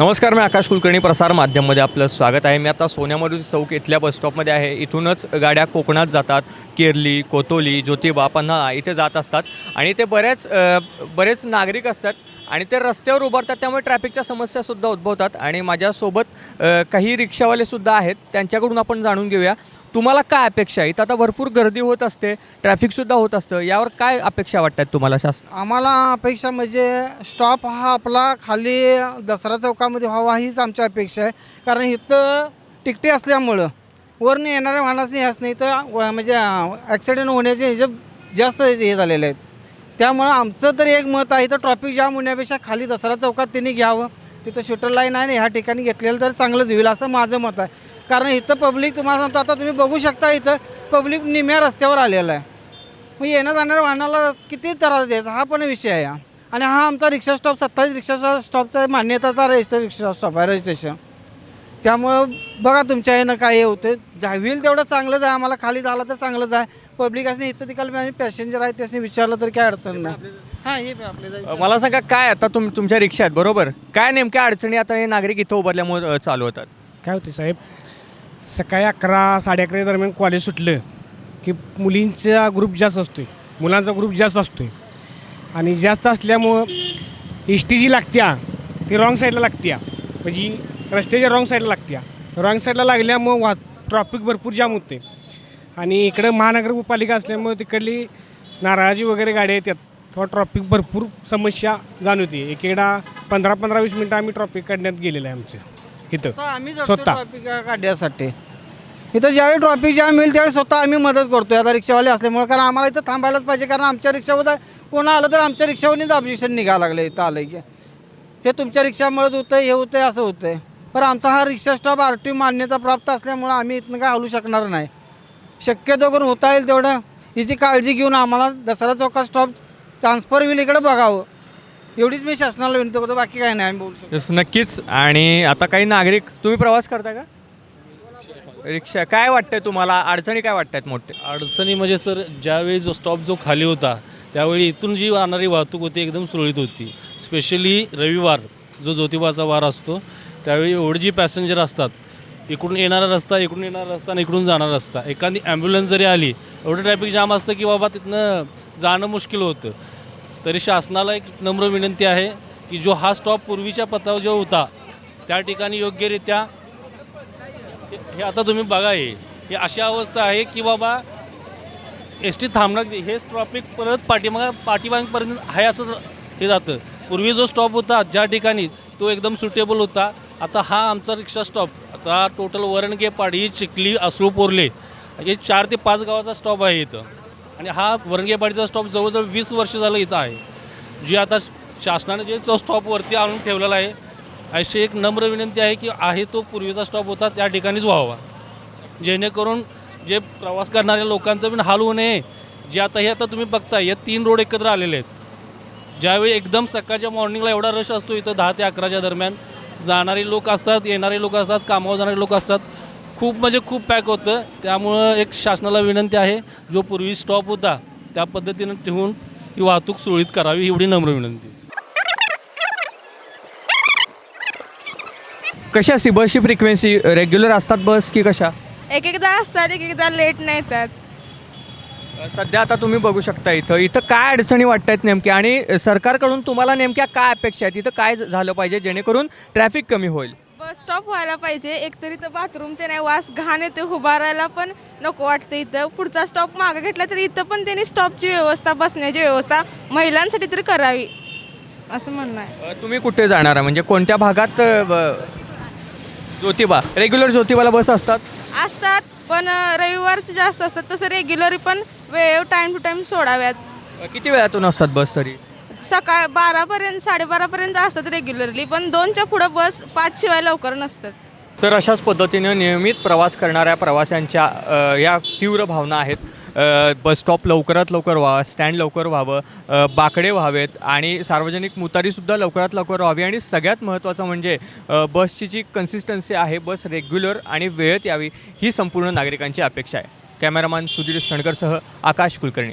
नमस्कार मी आकाश कुलकर्णी प्रसार माध्यममध्ये आपलं स्वागत आहे. मी आता सोन्यामरुदी चौक इथल्या बसस्टॉपमध्ये आहे. इथूनच गाड्या कोकणात जातात. केरली कोतोली ज्योतिबा पन्हाळा इथे जात असतात. आणि ते बरेच बरेच नागरिक असतात आणि ते रस्त्यावर उभारतात. त्यामुळे ट्रॅफिकच्या समस्यासुद्धा उद्भवतात. आणि माझ्यासोबत काही रिक्षावालेसुद्धा आहेत. त्यांच्याकडून आपण जाणून घेऊया. तुम्हाला काय अपेक्षा आहे? इथं आता भरपूर गर्दी होत असते ट्रॅफिकसुद्धा होत असतं. यावर काय अपेक्षा वाटतात तुम्हाला शासन? आम्हाला अपेक्षा म्हणजे स्टॉप हा आपला खाली दसरा चौकामध्ये व्हावा हीच आमची अपेक्षा आहे. कारण इथं तिकटे असल्यामुळं वरनं येणाऱ्या वाहनासनी ह्याच नाही तर व- म्हणजे ॲक्सिडेंट होण्याचे ह्याचे जास्त हे झालेले आहेत. त्यामुळं आमचं तर एक मत आहे तर ट्रॉफिक जाम होण्यापेक्षा खाली दसरा चौकात त्यांनी घ्यावं. तिथं शूटर लाईन आहे आणि ह्या ठिकाणी घेतलेलं तर चांगलंच होईल असं माझं मत आहे. कारण इथं पब्लिक तुम्हाला सांगतो आता तुम्ही बघू शकता इथं पब्लिक निम्या रस्त्यावर आलेलं आहे. मग येणं जाणाऱ्या वाहनाला किती त्रास द्यायचा हा पण विषय आहे. आणि हा आमचा रिक्षा स्टॉप सत्तावीस रिक्षा स्टॉपचा मान्यताचा रजिस्टर रिक्षा स्टॉप आहे रजिस्ट्रेशन. त्यामुळं बघा तुमच्या यानं काय हे होतं जा होईल तेवढं चांगलंच आहे आम्हाला खाली झालं तर चांगलंच आहे पब्लिक असणे इथं तिकडे आम्ही पॅसेंजर आहे त्याने विचारलं तर काय अडचण नाही. हां हे आपले मला सांगा काय आता तुम तुमच्या रिक्षा आहेत बरोबर? काय नेमक्या अडचणी आता हे नागरिक इथं उभारल्यामुळे चालू होतात? काय होते साहेब? सकाळी अकरा साडे अकरा दरम्यान कॉलेज सुटलं की मुलींचा ग्रुप जास्त असतो आहे मुलांचा ग्रुप जास्त असतो आहे आणि जास्त असल्यामुळं एस टी जी लागत्या ती रॉंग साईडला लागत्या. म्हणजे रस्त्याच्या रॉंग साईडला लागत्या. रॉंग साईडला लागल्यामुळं वा ट्रॉफिक भरपूर जाम होते. आणि इकडं महानगरपालिका असल्यामुळं तिकडली नारळाची वगैरे गाड्या येतात. तेव्हा ट्रॉफिक भरपूर समस्या जाणवते. एक पंधरा पंधरा वीस मिनटं आम्ही ट्रॉफिक काढण्यात गेलेलं आहे आमचं. इथं. आम्ही स्वतः. ट्रॉफिक काढण्यासाठी. इथं ज्यावेळी ट्रॉफिक जाम होईल त्यावेळी स्वतः आम्ही मदत करतोय. आता रिक्षावाले असल्यामुळे कारण आम्हाला इथं थांबायलाच पाहिजे कारण आमच्या रिक्षावर कोण आलं तर आमच्या रिक्षावरनीच ऑब्जेक्शन निघायला लागलं इथं आलं की. हे तुमच्या रिक्षामुळेच होतं हे होतंय असं होतंय. पण आमचा हा रिक्षा स्टॉप आर टी मान्यता प्राप्त असल्यामुळं आम्ही इथनं काय हलू शकणार नाही. शक्यतो करून होता येईल तेवढं. हिची काळजी घेऊन आम्हाला दसरा चौकात स्टॉप ट्रान्सफर होईल इकडे बघावं. एवढीच मी शासनाला विनंती करतो बाकी काय नाही आम्ही बोलू शकतो. नक्कीच. आणि आता काही नागरिक तुम्ही प्रवास करता का? रिक्षा काय वाटतंय तुम्हाला? अडचणी काय वाटतात मोठे? अडचणी म्हणजे सर ज्यावेळी जो स्टॉप जो खाली होता त्यावेळी इथून जी वाहणारी वाहतूक होती एकदम सुरळीत होती. स्पेशली रविवार जो ज्योतिबाचा वार असतो त्यावेळी एवढी जी पॅसेंजर असतात इकडून येणारा रस्ता इकडून येणारा रस्ता आणि इकडून जाणारा रस्ता. एखादी ॲम्ब्युलन्स जरी आली एवढं ट्रॅफिक जाम असतं की बाबा तिथनं जाणं मुश्किल होतं. तरी शासनाला एक नम्र विनंती आहे की जो हा स्टॉप पूर्वीच्या पथावर जो होता त्या ठिकाणी योग्यरित्या हे आता तुम्ही बघा हे ही अशी अवस्था आहे की बाबा एस टी थांबणार हे ट्रॉफिक परत पाठीमागा पाठीमागपर्यंत आहे असं हे जातं. पूर्वी जो स्टॉप होता ज्या ठिकाणी तो एकदम सुटेबल होता. आता हा आमचा रिक्षा स्टॉप आता टोटल वरणगे पाडी चिखली असू पोरले हे चार ते पाच गावाचा स्टॉप आहे इथं. आणि हा वरणगेपाडीचा स्टॉप जवळजवळ वीस वर्ष झालं इथं आहे. जी आता शासनाने जे तो स्टॉपवरती आणून ठेवलेला आहे अशी एक नम्र विनंती आहे की आहे तो पूर्वीचा स्टॉप होता त्या ठिकाणीच व्हावा. जेणेकरून जे प्रवास करणाऱ्या लोकांचं पण हाल होऊ नये. जे आता हे आता तुम्ही बघताय या तीन रोड एकत्र आलेले आहेत. ज्यावेळी एकदम सकाळच्या मॉर्निंगला एवढा रश असतो इथं दहा ते अकराच्या दरम्यान जाणारे लोक असतात येणारे लोक असतात कामावर जाणारे लोक असतात. खूप म्हणजे खूप पॅक होतं. त्यामुळं एक शासनाला विनंती आहे जो पूर्वी स्टॉप होता त्या पद्धतीनं ठेवून ही वाहतूक सुरळीत करावी एवढी नम्र विनंती. कशी असते बसची फ्रिक्वेन्सी रेग्युलर असतात बस की कशा? एक एकदा असतात एक एकदा लेट नाही येतात. सध्या आता तुम्ही बघू शकता इथं. इथं काय अडचणी वाटत आहेत नेमक्या? आणि सरकारकडून तुम्हाला नेमक्या काय अपेक्षा आहेत? इथं काय झालं पाहिजे जेणेकरून ट्रॅफिक कमी होईल? बस स्टॉप व्हायला पाहिजे. एकतरी तर बाथरूम ते नाही वास घाण येते उभारायला पण नको वाटतं इथं. पुढचा स्टॉप मागं घेतला तर इथं पण त्यांनी स्टॉपची व्यवस्था बसण्याची व्यवस्था महिलांसाठी तरी करावी. असं म्हणणं आहे. अ, तुम्ही कुठे जाणार आहे म्हणजे कोणत्या भागात अ, ब- ज्योतिबा? रेग्युलर ज्योतिबाला बस असतात? असतात पण अं, रविवारचे जास्त असतात. तसं रेग्युलर पण वेळ टाईम टू टाईम सोडाव्यात. अ, किती वेळातून असतात बस तरी? सकाळ बारापर्यंत साडेबारापर्यंत असतात रेग्युलरली पण दोनच्या पुढं बस पाच शिवाय लवकर नसतात. तर अशाच पद्धतीनं नियमित प्रवास करणाऱ्या प्रवाशांच्या अ, या तीव्र भावना आहेत. अ, बस स्टॉप लवकरात लवकर व्हावा स्टँड लवकर व्हावं अ, बाकडे व्हावेत आणि सार्वजनिक मुतारीसुद्धा लवकरात लवकर व्हावी आणि सगळ्यात महत्त्वाचं म्हणजे अ, बसची जी कन्सिस्टन्सी आहे बस रेग्युलर आणि वेळेत यावी ही संपूर्ण नागरिकांची अपेक्षा आहे. कॅमेरामॅन सुधीर सणकरसह आकाश कुलकर्णी.